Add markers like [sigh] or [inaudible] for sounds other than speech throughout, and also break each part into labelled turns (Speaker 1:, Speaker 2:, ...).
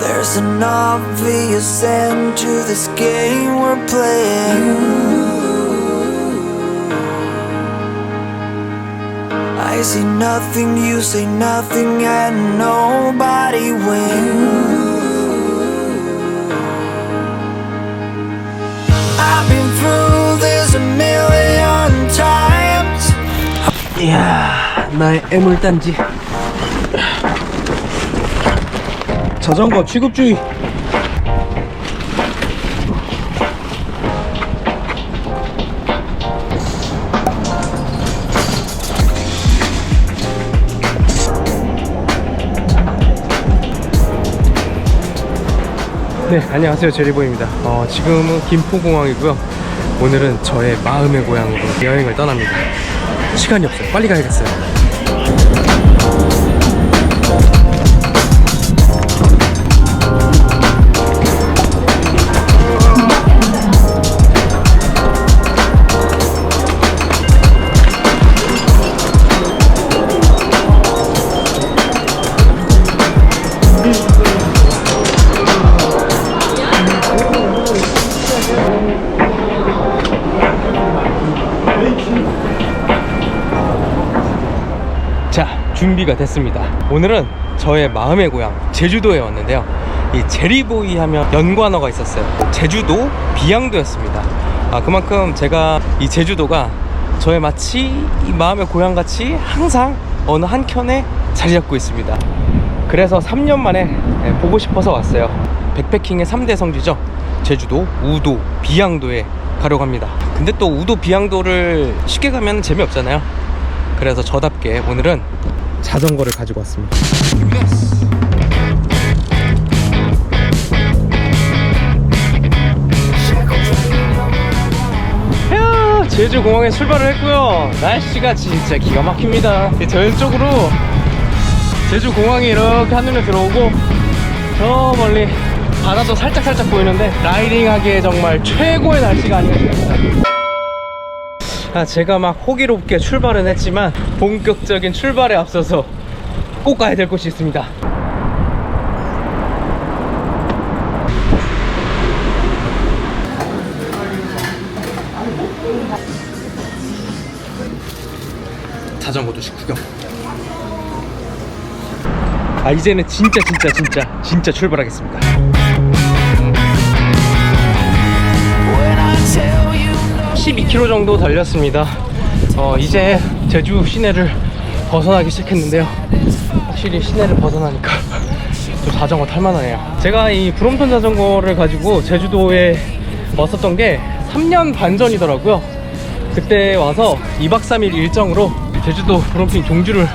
Speaker 1: There's an obvious end to this game we're playing. I say nothing, you say nothing, and nobody wins. I've been through this a million times.
Speaker 2: 이야 나의 애물단지 자전거 취급주의. 네 안녕하세요. 제리보입니다. 어, 지금은 김포공항이고요. 오늘은 저의 마음의 고향으로 여행을 떠납니다. 시간이 없어요. 빨리 가야겠어요 준비가 됐습니다. 오늘은 저의 마음의 고향 제주도에 왔는데요. 이 제리보이 하면 연관어가 있었어요. 제주도 비양도였습니다. 아 그만큼 제가 이 제주도가 저의 마치 이 마음의 고향같이 항상 어느 한켠에 자리 잡고 있습니다. 그래서 3년 만에 예, 보고 싶어서 왔어요. 백패킹의 3대 성지죠? 제주도, 우도, 비양도에 가려고 합니다. 근데 또 우도, 비양도를 쉽게 가면 재미없잖아요. 그래서 저답게 오늘은 자전거를 가지고 왔습니다. 제주 공항에 출발을 했고요. 날씨가 진짜 기가 막힙니다. 저 왼쪽으로 제주 공항이 이렇게 한눈에 들어오고 저 멀리 바다도 살짝 살짝 보이는데 라이딩하기에 정말 최고의 날씨가 아닌가 싶습니다. 아, 제가 막 호기롭게 출발은 했지만 본격적인 출발에 앞서서 꼭 가야 될 곳이 있습니다. 자전거 도시 구경. 아 이제는 진짜 진짜 진짜 진짜 출발하겠습니다. 12km 정도 달렸습니다. 어, 이제 제주 시내를 벗어나기 시작했는데요. 확실히 시내를 벗어나니까 [laughs] 좀 자전거 탈만하네요. 제가 이 브롬톤 자전거를 가지고 제주도에 왔었던 게 3년 반 전이더라고요. 그때 와서 2박 3일 일정으로 제주도 브롬핑 종주를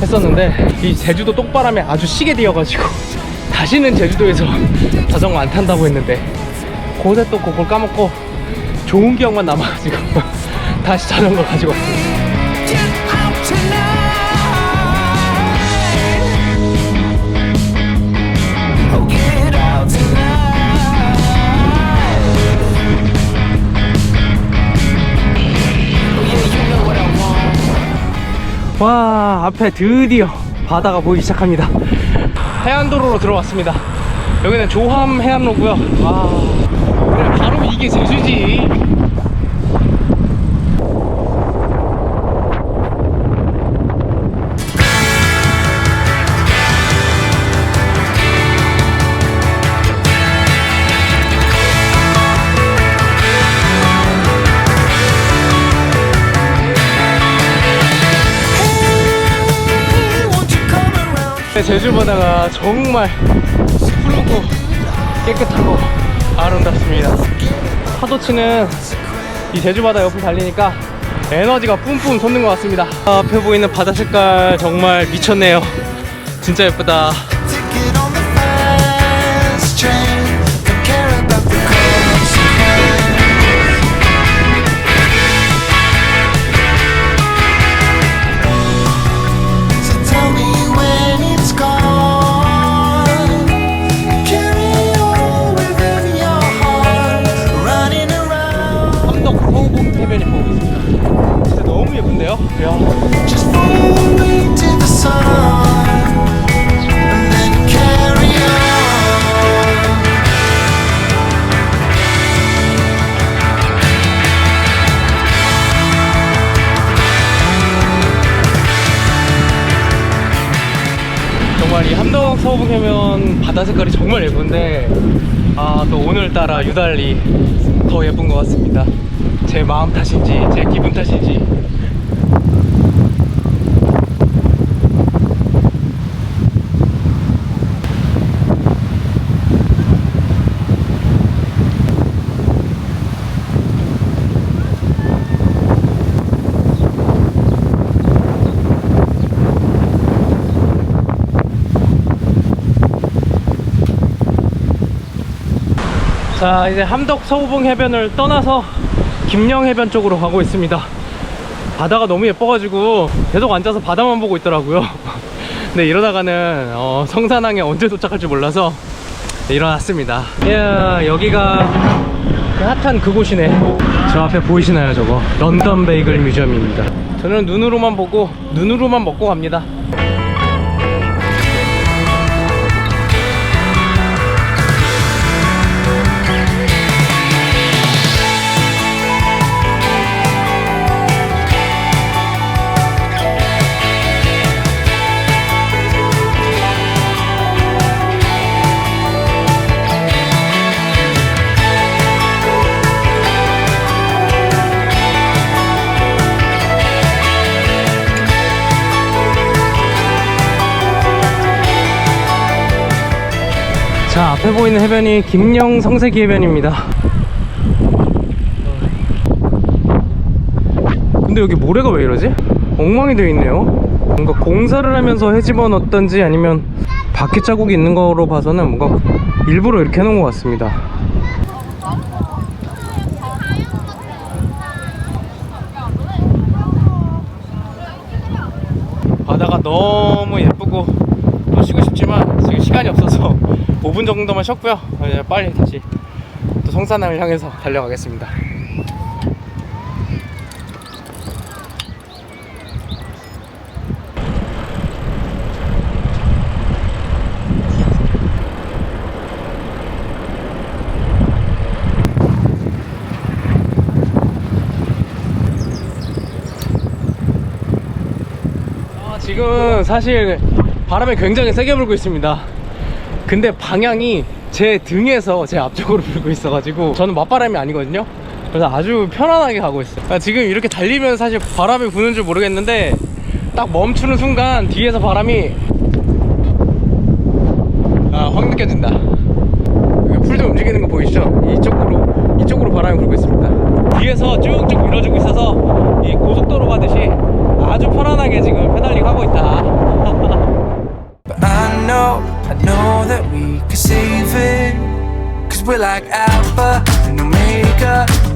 Speaker 2: 했었는데 이 제주도 똑바람에 아주 시게 되어가지고 [laughs] 다시는 제주도에서 자전거 안 탄다고 했는데 고세 또 그걸 까먹고 좋은 기억만 남아가지고 [laughs] 다시 자전거 가지고 왔습니다. 와 앞에 드디어 바다가 보이기 시작합니다. 해안도로로 들어왔습니다. 여기는 조함 해안로고요. 와 그래 바로 이게 제주지. 제주 바다가 정말 푸르고 깨끗하고 아름답습니다. 파도 치는 이 제주 바다 옆을 달리니까 에너지가 뿜뿜 솟는 것 같습니다. 아, 앞에 보이는 바다 색깔 정말 미쳤네요. 진짜 예쁘다. 유달리 더 예쁜 것 같습니다 제 마음 탓인지 제 기분 탓인지 자 이제 함덕 서우봉 해변을 떠나서 김영 해변 쪽으로 가고 있습니다. 바다가 너무 예뻐가지고 계속 앉아서 바다만 보고 있더라고요. 근데 [laughs] 이러다가는 어, 성산항에 언제 도착할지 몰라서 네, 일어났습니다. 이야 여기가 그 핫한 그곳이네. 저 앞에 보이시나요 저거? 런던 베이글 뮤지엄입니다. 저는 눈으로만 보고 눈으로만 먹고 갑니다 앞에 보이는 해변이 김영 성세기 해변입니다. 근데 여기 모래가 왜 이러지? 엉망이 되어 있네요. 뭔가 공사를 하면서 해집어 넣었던지 아니면 바퀴 자국이 있는 거로 봐서는 뭔가 일부러 이렇게 해놓은 것 같습니다 바다가 너무 예쁘고 또 쉬고 싶지만 지금 시간이 없어서 5분 정도만 쉬었고요 이제 빨리 다시 또 성산항을 향해서 달려가겠습니다 아, 지금 사실 바람이 굉장히 세게 불고 있습니다. 근데 방향이 제 등에서 제 앞쪽으로 불고 있어가지고 저는 맞바람이 아니거든요. 그래서 아주 편안하게 가고 있어요. 아, 지금 이렇게 달리면 사실 바람이 부는 줄 모르겠는데 딱 멈추는 순간 뒤에서 바람이 아, 확 느껴진다. 풀좀 움직이는 거 보이시죠? 이쪽으로 이쪽으로 바람이 불고 있습니다. 뒤에서 쭉쭉 밀어주고 있어서 이 고속도로 가듯이 아주 편안하게 지금 페달링 하고 있다. [laughs]
Speaker 1: Know, that we could save it. Cause we're like Alpha and Omega.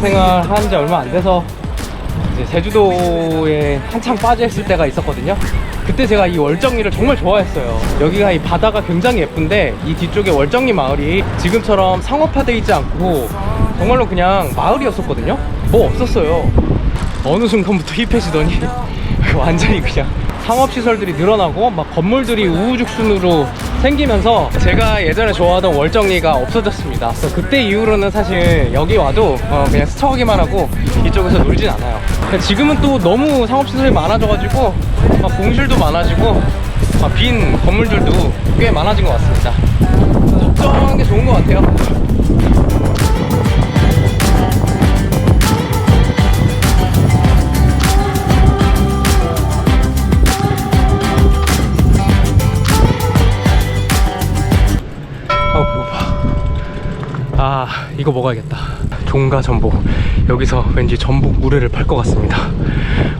Speaker 2: 직장 생활 한 지 얼마 안 돼서 이제 제주도에 한참 빠져 있을 때가 있었거든요. 그때 제가 이 월정리를 정말 좋아했어요. 여기가 이 바다가 굉장히 예쁜데 이 뒤쪽에 월정리 마을이 지금처럼 상업화돼 있지 않고 정말로 그냥 마을이었었거든요. 뭐 없었어요. 어느 순간부터 힙해지더니 [laughs] 완전히 그냥 상업시설들이 늘어나고 막 건물들이 우후죽순으로 생기면서 제가 예전에 좋아하던 월정리가 없어졌습니다. 그때 이후로는 사실 여기 와도 어, 그냥 스쳐가기만 하고 이쪽에서 놀진 않아요. 근데 지금은 또 너무 상업시설이 많아져가지고 막 공실도 많아지고 막 빈 건물들도 꽤 많아진 것 같습니다. 적정한 게 좋은 것 같아요. 아 이거 먹어야겠다. 종가 전복 여기서 왠지 전복 물회를 팔 것 같습니다.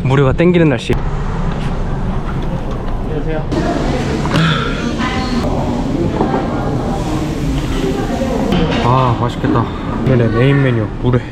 Speaker 2: 물회가 땡기는 날씨. 안녕하세요. 아 맛있겠다. 네네 메인 메뉴 물회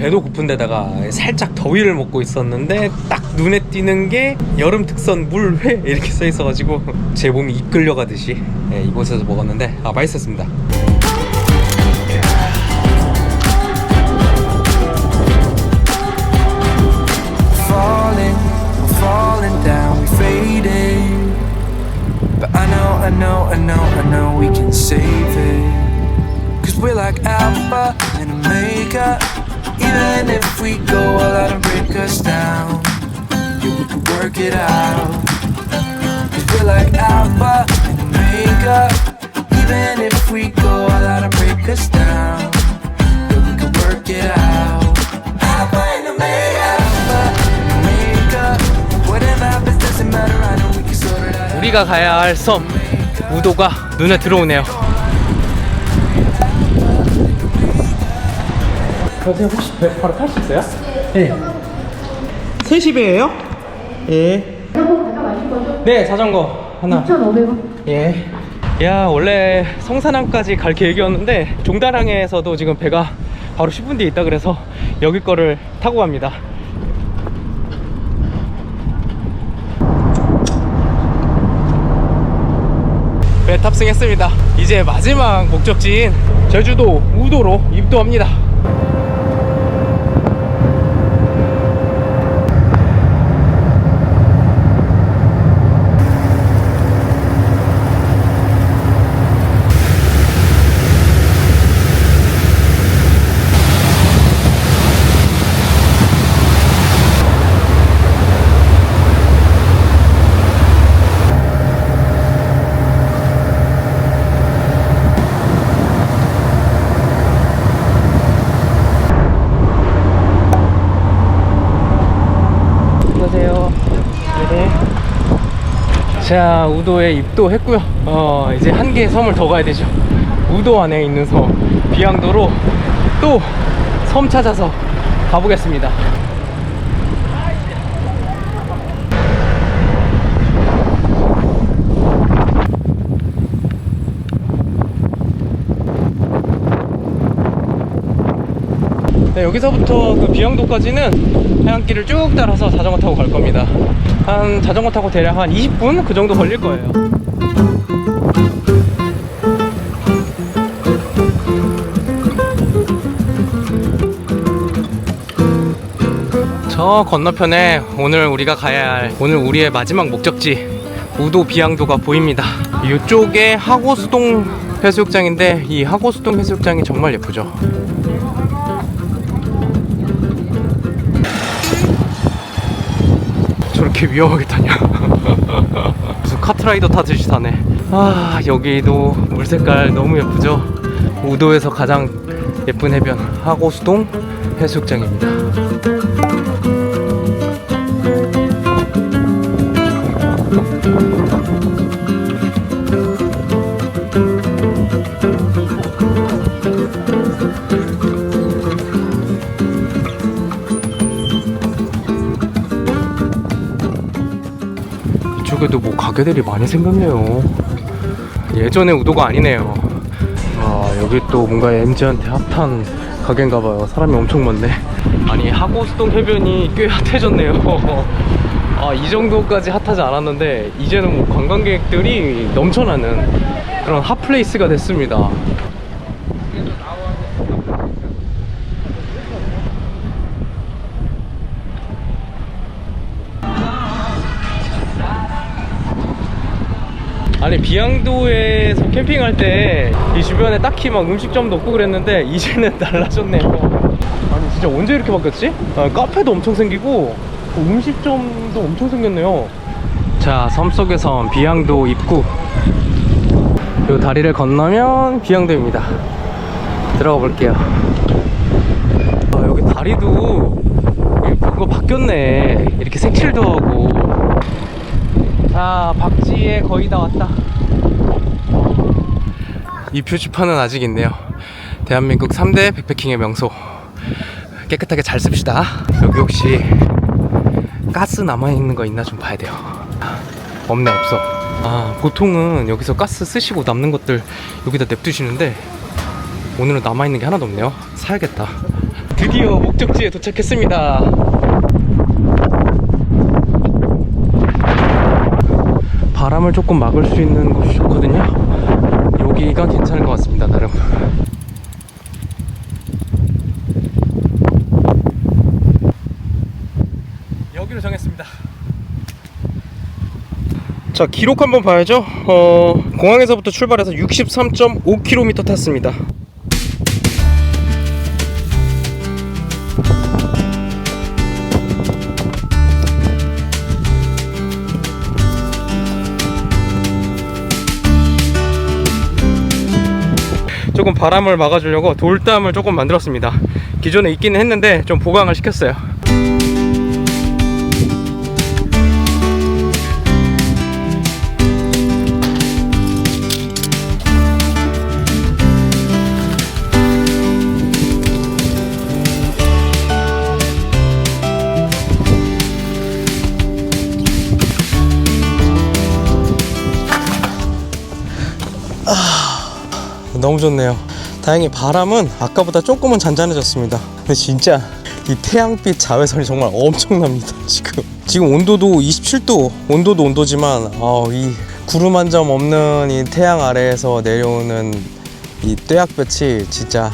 Speaker 2: 배도 고픈 데다가 살짝 더위를 먹고 있었는데 딱 눈에 띄는 게 여름 특선 물회 이렇게 써 있어가지고 제 몸이 이끌려가듯이 예, 이곳에서 먹었는데 아 맛있었습니다.
Speaker 1: we're like Alpha and Omega. Even if we go all out and break us down, yeah, we can work it out. Cause we're like Alpha and Omega. Even if we go all out and break us down, yeah, we can work it out. Alpha and Omega, Alpha and Omega. Whatever happens doesn't matter. I know we can sort it out.
Speaker 2: 우리가 가야 할 섬 우도가 눈에 들어오네요. 선생님 혹시 배 바로 탈 수 있어요? 네. 3시 배예요? 예. 네, 자전거 하나.
Speaker 3: 2,500원.
Speaker 2: 예. 야, 원래 성산항까지 갈 계획이었는데 종단항에서도 지금 배가 바로 10분 뒤에 있다 그래서 여기 거를 타고 갑니다. 배 탑승했습니다. 이제 마지막 목적지인 제주도 우도로 입도합니다. 안녕하세요. 네. 자, 우도에 입도했고요. 어, 이제 한 개의 섬을 더 가야 되죠. 우도 안에 있는 섬, 비양도로 또 섬 찾아서 가보겠습니다. 네, 여기서부터 그 비양도까지는 해안길을 쭉 따라서 자전거 타고 갈 겁니다. 한 자전거 타고 대략 한 20분 그 정도 걸릴 거예요. 저 건너편에 오늘 우리가 가야 할 오늘 우리의 마지막 목적지 우도 비양도가 보입니다. 이쪽에 하고수동 해수욕장인데 이 하고수동 해수욕장이 정말 예쁘죠. 저렇게 위험하게 타냐? [laughs] 무슨 카트라이더 타듯이 타네. 아 여기도 물 색깔 너무 예쁘죠? 우도에서 가장 예쁜 해변 하고수동 해수욕장입니다 뭐 가게들이 많이 생겼네요. 예전의 우도가 아니네요. 아, 여기 또 뭔가 MZ한테 핫한 가게인가 봐요. 사람이 엄청 많네. 아니, 하고수동 해변이 꽤 핫해졌네요. [laughs] 아, 이 정도까지 핫하지 않았는데, 이제는 뭐 관광객들이 넘쳐나는 그런 핫플레이스가 됐습니다. 아니 비양도에서 캠핑할 때 이 주변에 딱히 막 음식점도 없고 그랬는데 이제는 [laughs] 달라졌네요. 아니 진짜 언제 이렇게 바뀌었지? 아, 카페도 엄청 생기고 그 음식점도 엄청 생겼네요. 자 섬속에선 비양도 입구. 이 다리를 건너면 비양도입니다. 들어가 볼게요. 아, 여기 다리도 뭔가 바뀌었네. 이렇게 색칠도 하고 자, 박지에 거의 다 왔다. 이 표지판은 아직 있네요. 대한민국 3대 백패킹의 명소. 깨끗하게 잘 씁시다. 여기 혹시 가스 남아있는 거 있나 좀 봐야 돼요. 없네, 없어. 아, 보통은 여기서 가스 쓰시고 남는 것들 여기다 냅두시는데 오늘은 남아있는 게 하나도 없네요. 사야겠다. 드디어 목적지에 도착했습니다. 바람을 조금 막을 수 있는 곳이 좋거든요. 여기가 괜찮은 것 같습니다, 나름. 여기로 정했습니다. 자, 기록 한번 봐야죠. 어, 공항에서부터 출발해서 63.5km 탔습니다. 조금 바람을 막아주려고 돌담을 조금 만들었습니다. 기존에 있기는 했는데 좀 보강을 시켰어요. 너무 좋네요. 다행히 바람은 아까보다 조금은 잔잔해졌습니다. 근데 진짜 이 태양빛 자외선이 정말 엄청납니다. [laughs] 지금 지금 온도도 27도, 온도도 온도지만 어, 이 구름 한 점 없는 이 태양 아래에서 내려오는 이 떼약볕이 진짜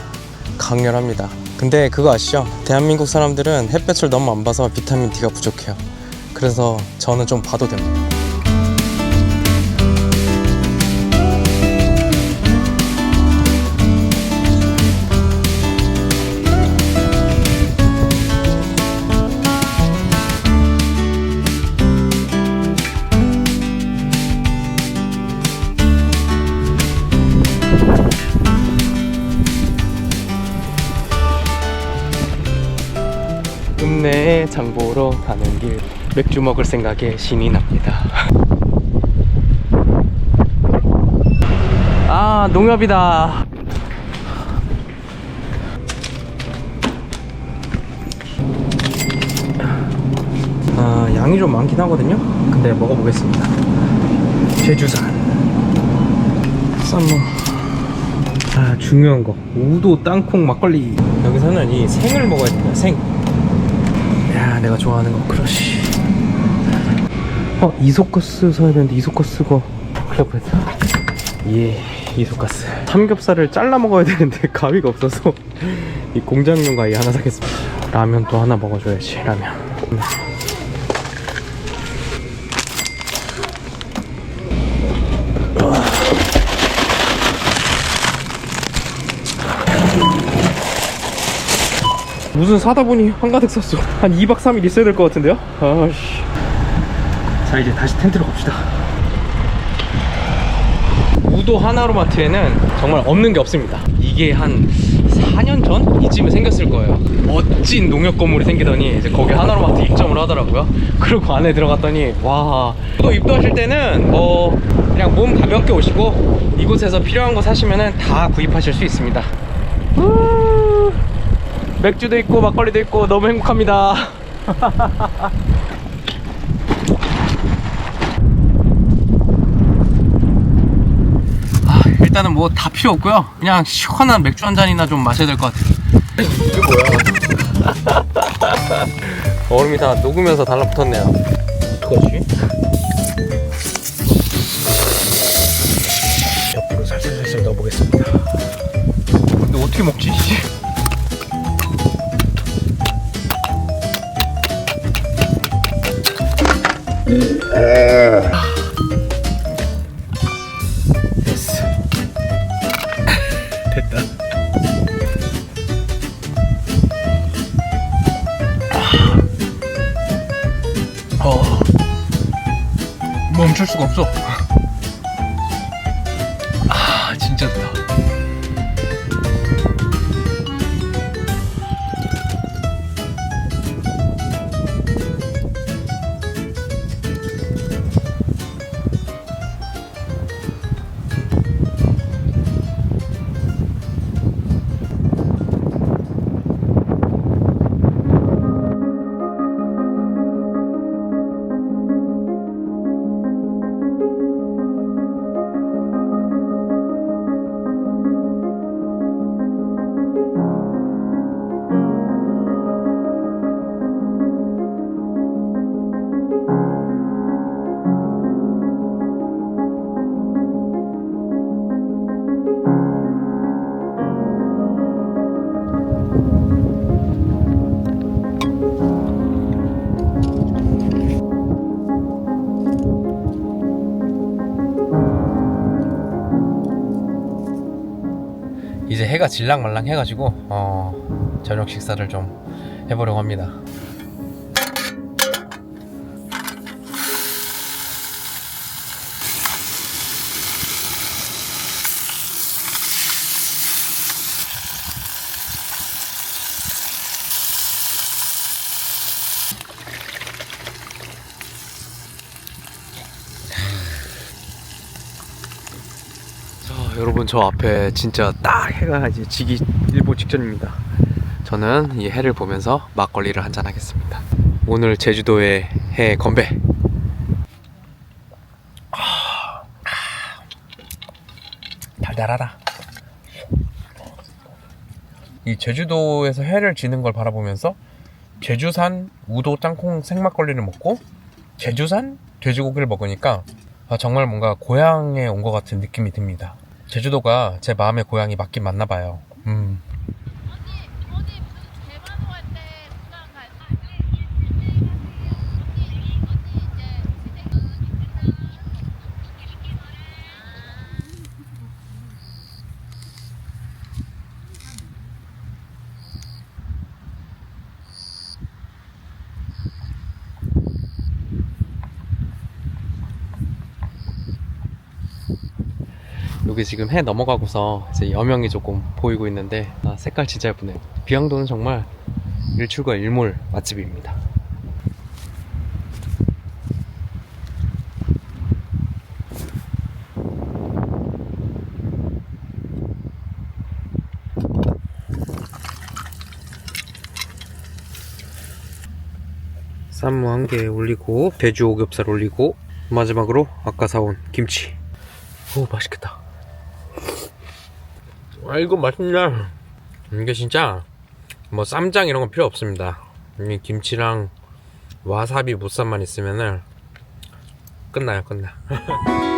Speaker 2: 강렬합니다. 근데 그거 아시죠? 대한민국 사람들은 햇볕을 너무 안 봐서 비타민 D가 부족해요. 그래서 저는 좀 봐도 됩니다. 맥주 먹을 생각에 신이 납니다. [laughs] 아 농협이다. 아 양이 좀 많긴 하거든요. 근데 먹어보겠습니다. 제주산 쌈무. 아 중요한 거 우도 땅콩 막걸리 여기서는 이 생을 먹어야 됩니다. 생. 야 내가 좋아하는 거 크러쉬 어 이소커스 사야 되는데 이소커스가 큰일 뻔했다 예 이소커스. 삼겹살을 잘라 먹어야 되는데 [laughs] 가위가 없어서 이 공장용 가위 하나 사겠습니다. 라면 또 하나 먹어줘야지 라면. 무슨 사다 보니 한가득 샀어. 한 2박 3일 있어야 될 것 같은데요? 아씨 자 이제 다시 텐트로 갑시다. 우도 하나로마트에는 정말 없는 게 없습니다. 이게 한 4년 전? 이쯤에 생겼을 거예요. 멋진 농협 건물이 생기더니 이제 거기 하나로마트 입점을 하더라고요. 그리고 안에 들어갔더니 와 또 입도하실 때는 뭐 그냥 몸 가볍게 오시고 이곳에서 필요한 거 사시면은 다 구입하실 수 있습니다. 우! 맥주도 있고 막걸리도 있고 너무 행복합니다. [laughs] 일단은 뭐 다 필요 없고요. 그냥 시원한 맥주 한 잔이나 좀 마셔야 될 것 같아요. 이게 뭐야? 얼음이 다 녹으면서 달라붙었네요. 어떡하지? 옆으로 살살살살 넣어보겠습니다. 근데 어떻게 먹지? 멈출 수가 없어. 해가 질랑말랑 해가지고 어, 저녁 식사를 좀 해보려고 합니다. 자, 여러분 저 앞에 진짜 딱 해가 이제 지기 일보 직전입니다. 저는 이 해를 보면서 막걸리를 한잔 하겠습니다. 오늘 제주도의 해 건배. 아, 달달하다. 이 제주도에서 해를 지는 걸 바라보면서 제주산 우도 땅콩 생막걸리를 먹고 제주산 돼지고기를 먹으니까 아, 정말 뭔가 고향에 온 것 같은 느낌이 듭니다. 제주도가 제 마음의 고향이 맞긴 맞나 봐요. 음.
Speaker 3: 언니 언니 무슨 대만호 할때 부산 갈 때.
Speaker 2: 여기 지금 해 넘어가고서 이제 여명이 조금 보이고 있는데 아, 색깔 진짜 예쁘네요. 비양도는 정말 일출과 일몰 맛집입니다. 쌈무 한 개 올리고 돼지 오겹살 올리고 마지막으로 아까 사온 김치 오 맛있겠다 아 이거 맛있냐 이게 진짜 뭐 쌈장 이런 거 필요 없습니다. 이 김치랑 와사비 무쌈만 있으면은 끝나요 끝나 [laughs]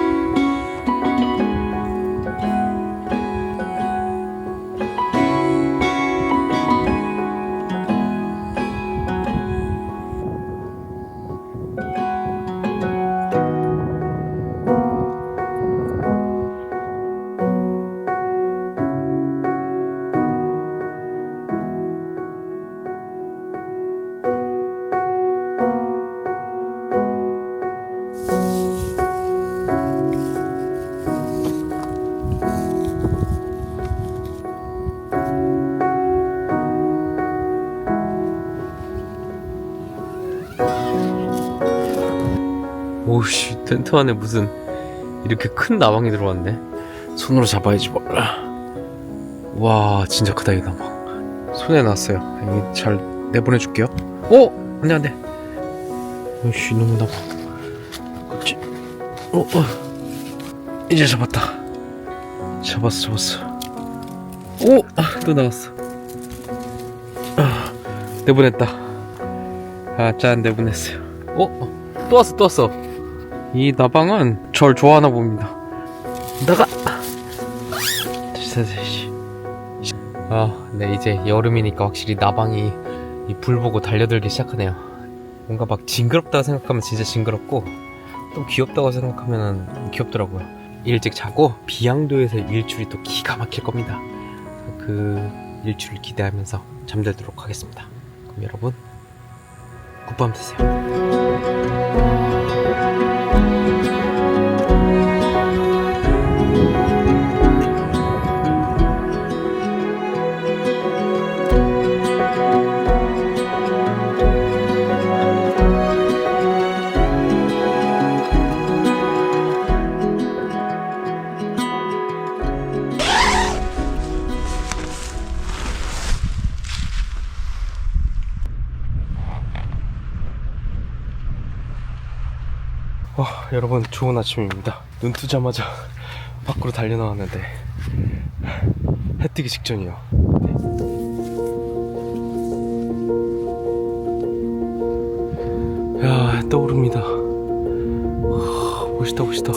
Speaker 2: 텐트 안에 무슨 이렇게 큰 나방이 들어왔네. 손으로 잡아야지 뭐라 와 진짜 크다 이 나방. 손에 났어요. 이잘 내보내줄게요. 오 안돼 안돼. 오씨 너무 나방. 그렇지 어, 어. 이제 잡았다. 잡았어 잡았어. 오또 나왔어. 아, 내보냈다. 아 짠 내보냈어요. 어? 어? 또 왔어 또 왔어 이 나방은 절 좋아하나 봅니다. 나가 아네 이제 여름이니까 확실히 나방이 이 불 보고 달려들기 시작하네요. 뭔가 막 징그럽다고 생각하면 진짜 징그럽고 또 귀엽다고 생각하면 귀엽더라고요. 일찍 자고 비양도에서 일출이 또 기가 막힐 겁니다. 그 일출을 기대하면서 잠들도록 하겠습니다. 그럼 여러분 굿밤 되세요 와, 여러분 좋은 아침입니다. 눈 뜨자마자 밖으로 달려 나왔는데 해 뜨기 직전이요. 야, 해 떠오릅니다. 와, 멋있다, 멋있다.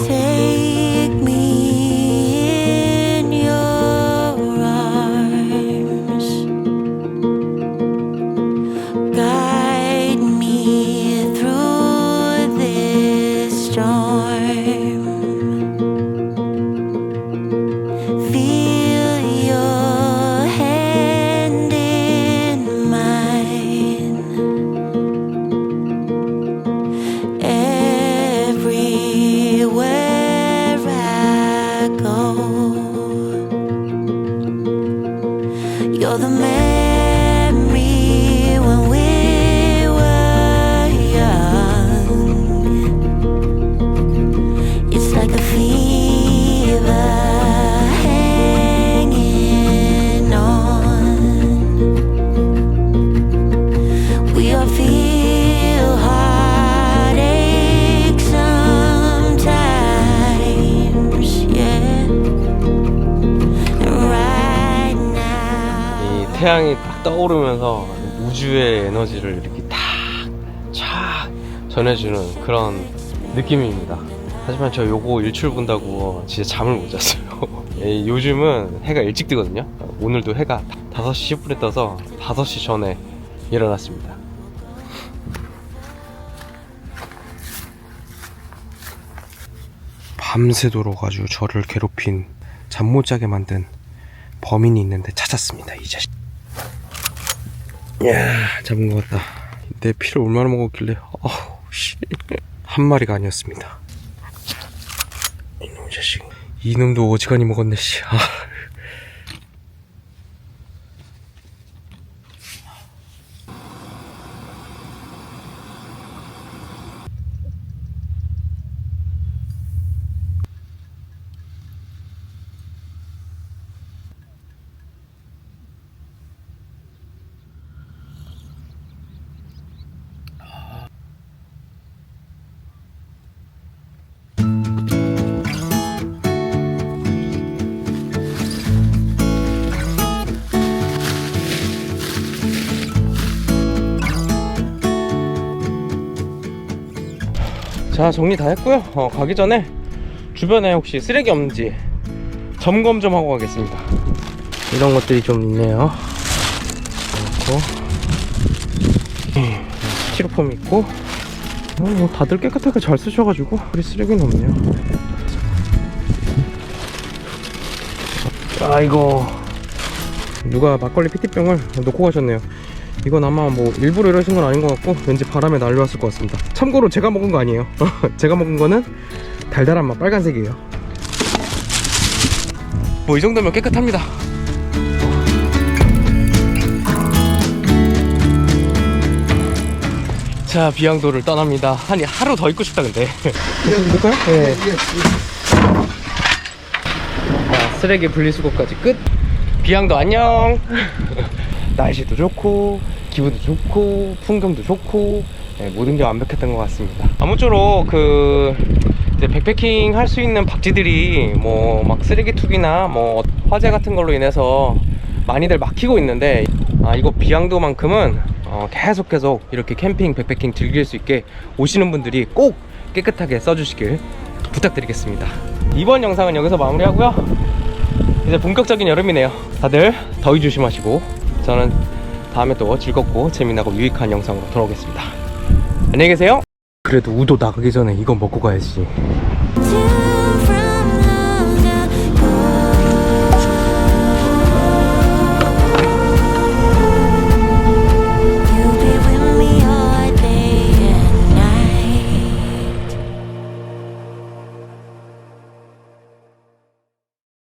Speaker 4: You're the
Speaker 2: man. 태양이 딱 떠오르면서 우주의 에너지를 이렇게 탁쫙 전해주는 그런 느낌입니다. 하지만 저 요거 일출 본다고 진짜 잠을 못 잤어요. [laughs] 예, 요즘은 해가 일찍 뜨거든요. 오늘도 해가 5시 10분에 떠서 5시 전에 일어났습니다. 밤새도록 아주 저를 괴롭힌 잠 못 자게 만든 범인이 있는데 찾았습니다 이 자식 야 잡은 것 같다. 내 피를 얼마나 먹었길래. 어우 씨한 마리가 아니었습니다. 이놈 자식. 이놈도 어지간히 먹었네 씨. 아. 자 정리 다 했고요. 어, 가기 전에 주변에 혹시 쓰레기 없는지 점검 좀 하고 가겠습니다. 이런 것들이 좀 있네요. 그리고. 예, 스티로폼 있고. 어, 뭐 다들 깨끗하게 잘 쓰셔가지고 우리 쓰레기는 없네요. 아이고 누가 막걸리 PT병을 놓고 가셨네요 이건 아마 뭐 일부러 이러신 건 아닌 것 같고 왠지 바람에 날려왔을 것 같습니다. 참고로 제가 먹은 거 아니에요. [laughs] 제가 먹은 거는 달달한 맛 빨간색이에요. 뭐 이 정도면 깨끗합니다. 자 비양도를 떠납니다. 아니 하루 더 있고 싶다 근데. 볼까요? 네. 자 쓰레기 분리수거까지 끝. 비양도 안녕 [laughs] 날씨도 좋고 기분도 좋고 풍경도 좋고 네, 모든 게 완벽했던 것 같습니다. 아무쪼록 그 이제 백패킹 할 수 있는 박쥐들이 뭐 막 쓰레기 투기나 뭐 화재 같은 걸로 인해서 많이들 막히고 있는데 아 이거 비양도만큼은 어, 계속 계속 이렇게 캠핑 백패킹 즐길 수 있게 오시는 분들이 꼭 깨끗하게 써주시길 부탁드리겠습니다. 이번 영상은 여기서 마무리하고요. 이제 본격적인 여름이네요. 다들 더위 조심하시고 저는 다음에 또 즐겁고 재미나고 유익한 영상으로 돌아오겠습니다. 안녕히 계세요. 그래도 우도 나가기 전에 이거 먹고 가야지.
Speaker 4: To